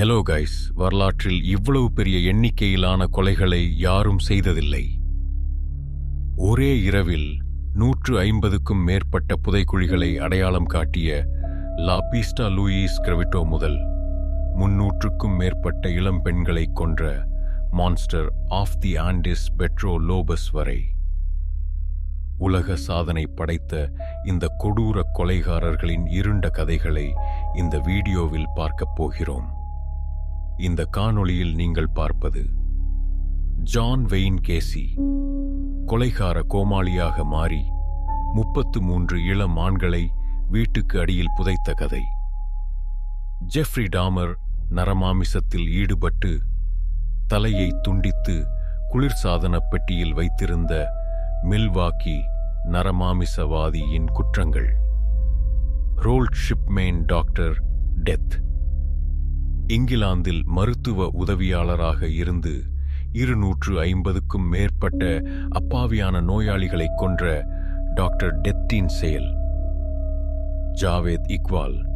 Hello guys வரலாற்றில் இவ்வளவு பெரிய எண்ணிக்கையிலான கொலைகளை யாரும் செய்ததில்லை. ஒரே இரவில் நூற்று ஐம்பதுக்கும் மேற்பட்ட புதைக்குழிகளை அடையாளம் காட்டிய லாபீஸ்டா லூயிஸ் கிரவிட்டோ முதல் முன்னூற்றுக்கும் மேற்பட்ட இளம் பெண்களை கொன்ற monster of the Andes Pedro Lopez வரை உலக சாதனை படைத்த இந்த கொடூர கொலைகாரர்களின் இருண்ட கதைகளை இந்த வீடியோவில் பார்க்கப் போகிறோம். இந்த காணொளியில் நீங்கள் பார்ப்பது ஜான் வெயின் கேசி கொலைகார கோமாளியாக மாறி முப்பத்து மூன்று இளம் ஆண்களை வீட்டுக்கு அடியில் புதைத்த கதை. ஜெஃப்ரி டாமர் நரமாமிசத்தில் ஈடுபட்டு தலையை துண்டித்து குளிர்சாதன பெட்டியில் வைத்திருந்த மில்வாக்கி நரமாமிசவாதியின் குற்றங்கள். Harold Shipman doctor death. இங்கிலாந்தில் மருத்துவ உதவியாளராக இருந்து இருநூற்று ஐம்பதுக்கும் மேற்பட்ட அப்பாவியான நோயாளிகளைக் கொன்ற டாக்டர் டெத்தின் செயல் ஜாவேத் இக்வால்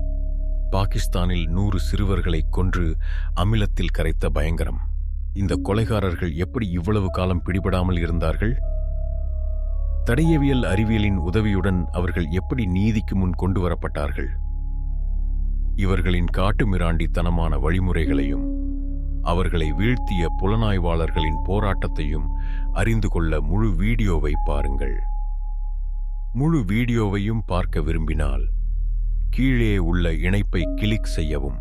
பாகிஸ்தானில் நூறு சிறுவர்களைக் கொன்று அமிலத்தில் கரைத்த பயங்கரம். இந்த கொலைகாரர்கள் எப்படி இவ்வளவு காலம் பிடிபடாமல் இருந்தார்கள்? தடயவியல் அறிவியலின் உதவியுடன் அவர்கள் எப்படி நீதிக்கு முன் கொண்டு வரப்பட்டார்கள்? இவர்களின் காட்டுமிராண்டித்தனமான வழிமுறைகளையும் அவர்களை வீழ்த்திய புலனாய்வாளர்களின் போராட்டத்தையும் அறிந்து கொள்ள முழு வீடியோவை பாருங்கள். முழு வீடியோவையும் பார்க்க விரும்பினால் கீழே உள்ள இணைப்பை கிளிக் செய்யவும்.